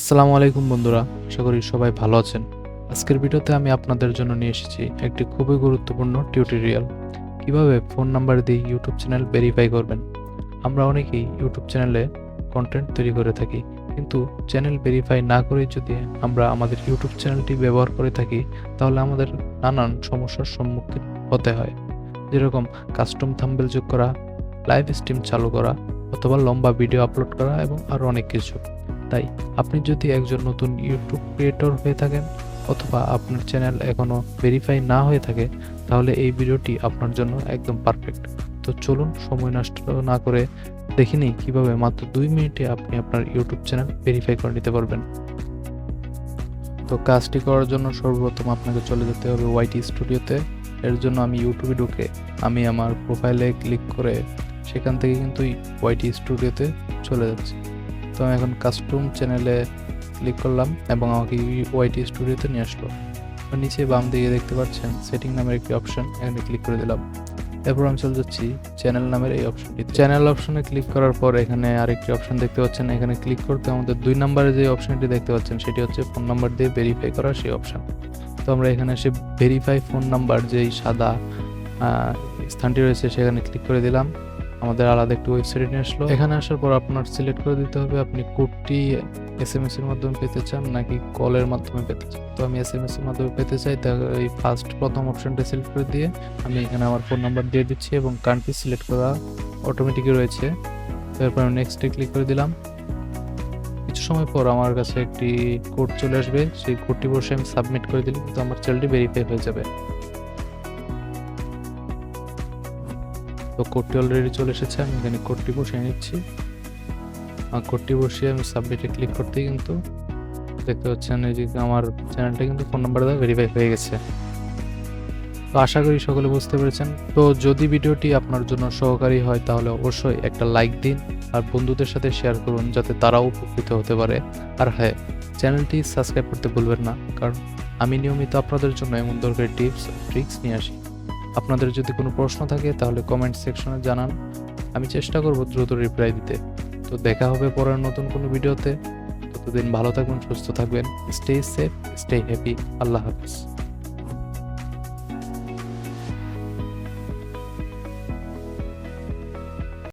আসসালামু আলাইকুম বন্ধুরা, আশা করি সবাই ভালো আছেন। আজকের ভিডিওতে আমি আপনাদের জন্য নিয়ে এসেছি একটি খুবই গুরুত্বপূর্ণ টিউটোরিয়াল। কীভাবে ফোন নাম্বার দিয়ে ইউটিউব চ্যানেল ভেরিফাই করবেন? আমরা অনেকেই ইউটিউব চ্যানেলে কন্টেন্ট তৈরি করে থাকি, কিন্তু চ্যানেল ভেরিফাই না করে যদি আমরা আমাদের ইউটিউব চ্যানেলটি ব্যবহার করে থাকি, তাহলে আমাদের নানান সমস্যার সম্মুখীন হতে হয়। যেরকম কাস্টম থাম্বেল যোগ করা লাইভ স্ট্রিম চালু করা, অথবা লম্বা ভিডিও আপলোড করা, এবং আরও অনেক কিছু। তাই আপনি যদি একজন নতুন ইউটিউব ক্রিয়েটর হয়ে থাকেন অথবা আপনার চ্যানেল এখনও ভেরিফাই না হয়ে থাকে, তাহলে এই ভিডিওটি আপনার জন্য একদম পারফেক্ট তো চলুন সময় নষ্ট না করে দেখে নিই কীভাবে মাত্র দুই মিনিটে আপনি আপনার ইউটিউব চ্যানেল ভেরিফাই করে নিতে পারবেন। তো কাজটি করার জন্য সর্বপ্রথম আপনাকে চলে যেতে হবে ওয়াইটি স্টুডিওতে এর জন্য আমি ইউটিউবে ঢুকে আমি আমার প্রোফাইলে ক্লিক করে সেখান থেকে কিন্তু ওয়াইটি স্টুডিওতে চলে যাচ্ছি। তো আমি এখন কাস্টম চ্যানেলে ক্লিক করলাম এবং আমাকে ওয়াইটি স্টুডিওতে নিয়ে আসলো। নিচে বাম দিকে দেখতে পাচ্ছেন সেটিং নামের একটি অপশন এখানে ক্লিক করে দিলাম। এরপর আমি চলে যাচ্ছি চ্যানেল নামের এই অপশনটি চ্যানেল অপশনে ক্লিক করার পর এখানে আরেকটি অপশন দেখতে পাচ্ছেন। এখানে ক্লিক করতে আমাদের দুই নম্বরে যে অপশনটি দেখতে পাচ্ছেন, সেটি হচ্ছে ফোন নাম্বার দিয়ে ভেরিফাই করার সেই অপশন তো আমরা এখানে এসে ভেরিফাই ফোন নাম্বার যেই সাদা স্থানটি রয়েছে, সেখানে ক্লিক করে দিলাম। আমাদের আলাদা একটি ওয়েবসাইটে নিয়ে আসলো। এখানে আসার পর আপনার সিলেক্ট করে দিতে হবে, আপনি কোডটি এস এম এস এর মাধ্যমে পেতে চান নাকি কলের মাধ্যমে পেতে চান। তো আমি এস এম এস এর মাধ্যমে পেতে চাই এই ফার্স্ট প্রথম অপশনটা সিলেক্ট করে দিয়ে আমি এখানে আমার ফোন নাম্বার দিয়ে দিচ্ছি এবং কান্ট্রি সিলেক্ট করা অটোমেটিকই রয়েছে। তারপর আমি নেক্সটে ক্লিক করে দিলাম। কিছু সময় পর আমার কাছে একটি কোড চলে আসবে, সেই কোডটি বসে আমি সাবমিট করে দিলে কিন্তু আমার চ্যানেলটি ভেরিফাই হয়ে যাবে। তো কোডটি অলরেডি চলে এসেছে, আমি এখানে কোডটি বসিয়ে নিচ্ছি। আর কোডটি বসিয়ে আমি সাবমিটে ক্লিক করতেই কিন্তু দেখতে পাচ্ছেন এই যে আমার চ্যানেলটা কিন্তু ফোন নাম্বার দ্বারা ভেরিফাই হয়ে গেছে। তো আশা করি সকলে বুঝতে পেরেছেন। তো যদি ভিডিওটি আপনার জন্য সহকারী হয়, তাহলে অবশ্যই একটা লাইক দিন আর বন্ধুদের সাথে শেয়ার করুন, যাতে তারাও উপকৃত হতে পারে। আর হ্যাঁ চ্যানেলটি সাবস্ক্রাইব করতে ভুলবেন না, কারণ আমি নিয়মিত আপনাদের জন্য এমন দরকারি টিপস ট্রিক্স নিয়ে আসি। আপনাদের যদি কোনো প্রশ্ন থাকে, তাহলে কমেন্ট সেকশনে জানান। আমি চেষ্টা করব দ্রুত রিপ্লাই দিতে। তো দেখা হবে পরের নতুন কোনো ভিডিওতে ততদিন ভালো থাকবেন, সুস্থ থাকবেন। স্টে সেফ স্টে হ্যাপি আল্লাহ হাফিজ।